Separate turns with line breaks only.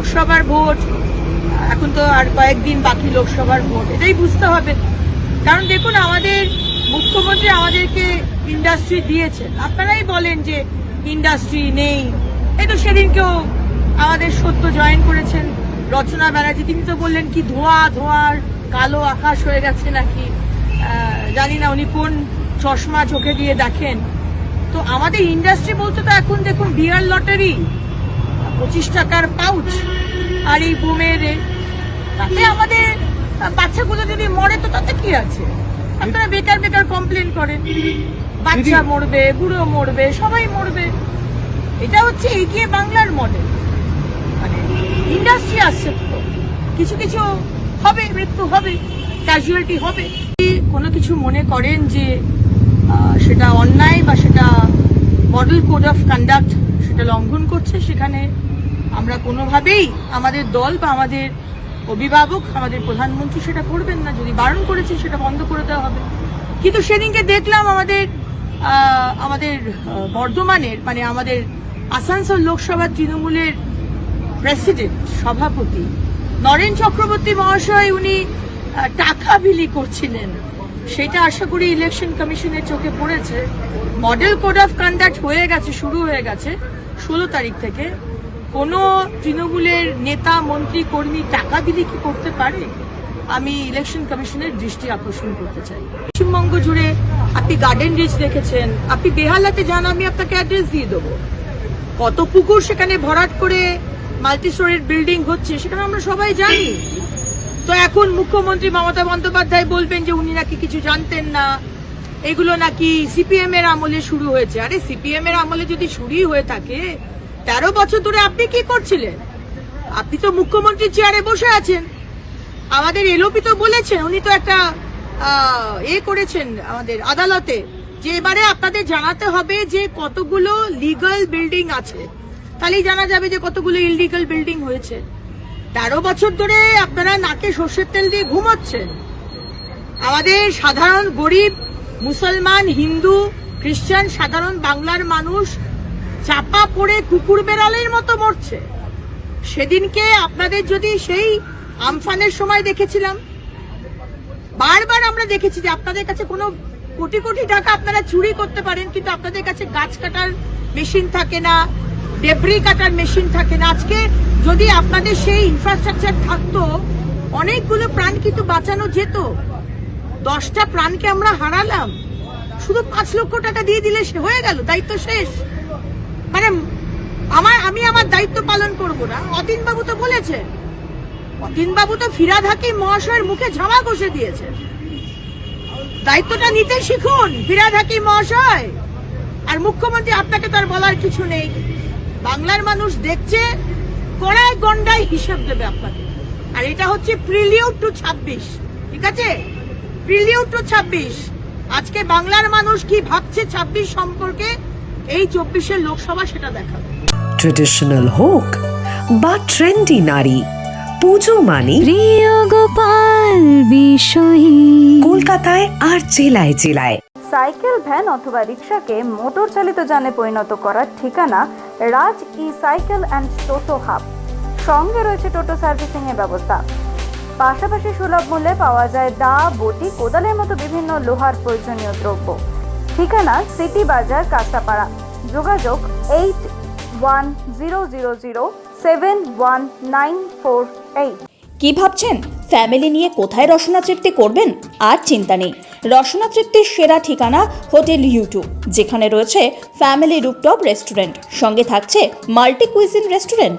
লোকসভার ভোট, এখন তো আর কয়েকদিন বাকি লোকসভার ভোট, এটাই বুঝতে হবে। কারণ দেখুন, আমাদের মুখ্যমন্ত্রী আমাদেরকে ইন্ডাস্ট্রি দিয়েছেন। আপনারাই বলেন যে ইন্ডাস্ট্রি নেই। এই তো সেদিনকেও আমাদের সত্য জয়েন করেছেন রচনা ব্যানার্জি। তিনি তো বললেন, কি ধোঁয়া, ধোঁয়ার কালো আকাশ হয়ে গেছে নাকি? জানি না উনি কোন চশমা চোখে দিয়ে দেখেন। তো আমাদের ইন্ডাস্ট্রি বলতে তো এখন দেখুন বিয়ার লটারি পঁচিশ টাকার পাউচ আর এই বোমের। তাতে আমাদের বাচ্চাগুলো যদি মরে তো তাতে কি আছে? আপনারা বেকার বেকার কমপ্লেন করেন। বাচ্চা মরবে বুড়ো মরবে সবাই মরবে। এটা হচ্ছে এগিয়ে বাংলার মডেল মানে ইন্ডাস্ট্রি আসছে তো। কিছু কিছু হবে মৃত্যু হবে ক্যাজুয়ালিটি হবে। কোনো কিছু মনে করেন যে সেটা অন্যায় বা সেটা মডেল কোড অফ কন্ডাক্ট সেটা লঙ্ঘন করছে সেখানে আমরা কোনোভাবেই আমাদের দল বা আমাদের অভিভাবক, আমাদের প্রধানমন্ত্রী সেটা করবেন না। যদি বারণ করেছে, সেটা বন্ধ করে দেওয়া হবে। কিন্তু সেদিনকে দেখলাম আমাদের আমাদের বর্ধমানের মানে আমাদের আসানসোল লোকসভা তৃণমূলের প্রেসিডেন্ট, সভাপতি নরেন চক্রবর্তী মহাশয়, উনি টাকা বিলি করছিলেন। সেটা আশা করি ইলেকশন কমিশনের চোখে পড়েছে। মডেল কোড অফ কন্ডাক্ট হয়ে গেছে, শুরু হয়ে গেছে ষোলো তারিখ থেকে। কোনো তৃণমূলের নেতা, মন্ত্রী, কর্মী টাকা দিলে কি করতে পারে? আমি ইলেকশন কমিশনের দৃষ্টি আকর্ষণ করতে চাই। পশ্চিমবঙ্গ জুড়ে আপনি গার্ডেন রিচ দেখেছেন, আপনি বেহালাতে যান, আমি আপনাকে অ্যাড্রেস দিয়ে দেবো। কত পুকুর সেখানে ভরাট করে মাল্টি স্টোরের বিল্ডিং হচ্ছে, সেখানে আমরা সবাই জানি। তো এখন মুখ্যমন্ত্রী মমতা বন্দ্যোপাধ্যায় বলবেন যে উনি নাকি কিছু জানতেন না। এগুলো নাকি সিপিএম এর আমলে শুরু হয়েছে। আরে সিপিএম এর আমলে যদি শুরুই হয়ে থাকে তেরো বছর ধরে আপনি কি করছিলেন? আপনি তো মুখ্যমন্ত্রীর চেয়ারে বসে আছেন। আমাদের এলোপি তো বলেছেন, উনি তো একটা এ করেছেন আমাদের আদালতে, যে এবারে আপনাদের জানাতে হবে যে কতগুলো লিগাল বিল্ডিং আছে। তাহলেই জানা যাবে যে কতগুলো ইললিগাল বিল্ডিং হয়েছে। তেরো বছর ধরে আপনারা নাকে সর্ষের তেল দিয়ে ঘুমোচ্ছেন। আমাদের সাধারণ গরিব, মুসলমান, হিন্দু, খ্রিস্টান, সাধারণ বাংলার মানুষ চাপা পড়ে কুকুর বেড়ালের মতো মরছে। সেদিনকে আপনাদের যদি সেই আমফানের সময় দেখেছিলাম, বারবার আমরা দেখেছি যে আপনাদের কাছে কোনো কোটি কোটি টাকা আপনারা চুরি করতে পারেন, কিন্তু আপনাদের কাছে গাছ কাটার মেশিন থাকে না, ডেবরি কাটার মেশিন থাকে না। আজকে যদি আপনাদের সেই ইনফ্রাস্ট্রাকচার থাকতো, অনেকগুলো প্রাণ কিন্তু বাঁচানো যেত। দশটা প্রাণকে আমরা হারালাম। শুধু পাঁচ লক্ষ টাকা দিয়ে দিলে সে হয়ে গেল, দায়িত্ব শেষ। মানে আমার, আমি আমার দায়িত্ব পালন করব না। অতীন বাবু তো বলেছে। অতীন বাবু তো ফিরাদ হাকিম মহাশয়ের মুখে ঝামা কষে দিয়েছে। দায়িত্বটা নিতে শিখুন, ফিরাদ হাকিম মহাশয়। আর মুখ্যমন্ত্রী, আপনাকে তো আর বলার কিছু নেই। বাংলার মানুষ দেখছে কড়ায় গন্ডায় হিসেব দেবে আপনাকে। আর এটা হচ্ছে প্রিলিউড টু ছাব্বিশ, ঠিক আছে? প্রিলিউড টু ছাব্বিশ। আজকে বাংলার মানুষ কি ভাবছে ছাব্বিশ সম্পর্কে? এই চব্বিশের লোকসভা সেটা দেখাবে।
ট্রেডিশনাল হোক বা ট্রেন্ডি নারী পুজো মানে
প্রিয় গোপাল বিষয়ী।
কলকাতায় আর জেলায় জেলায়।
সাইকেল ভ্যান অথবা রিক্সাকে মোটর চালিত যানে পরিণত করার ঠিকানা Raj e cycle and toto hub. সঙ্গে রয়েছে টোটো সার্ভিসিং এর ব্যবস্থা। পাশাপাশি সুলভ মূল্যে পাওয়া যায় দা বটি কোদালের মতো বিভিন্ন লোহার প্রয়োজনীয় দ্রব্য। ঠিকানা সিটি বাজার কাঁচাপাড়া। যোগাযোগ eight one zero zero zero seven one nine four eight.
কি ভাবছেন? ফ্যামিলি নিয়ে কোথায় রসনা তৃপ্তি করবেন? আর চিন্তা নেই। রসনা তৃপ্তির সেরা ঠিকানা হোটেল ইউটিউব যেখানে রয়েছে ফ্যামিলি রুপটপ রেস্টুরেন্ট। সঙ্গে থাকছে মাল্টি কুইজিন রেস্টুরেন্ট।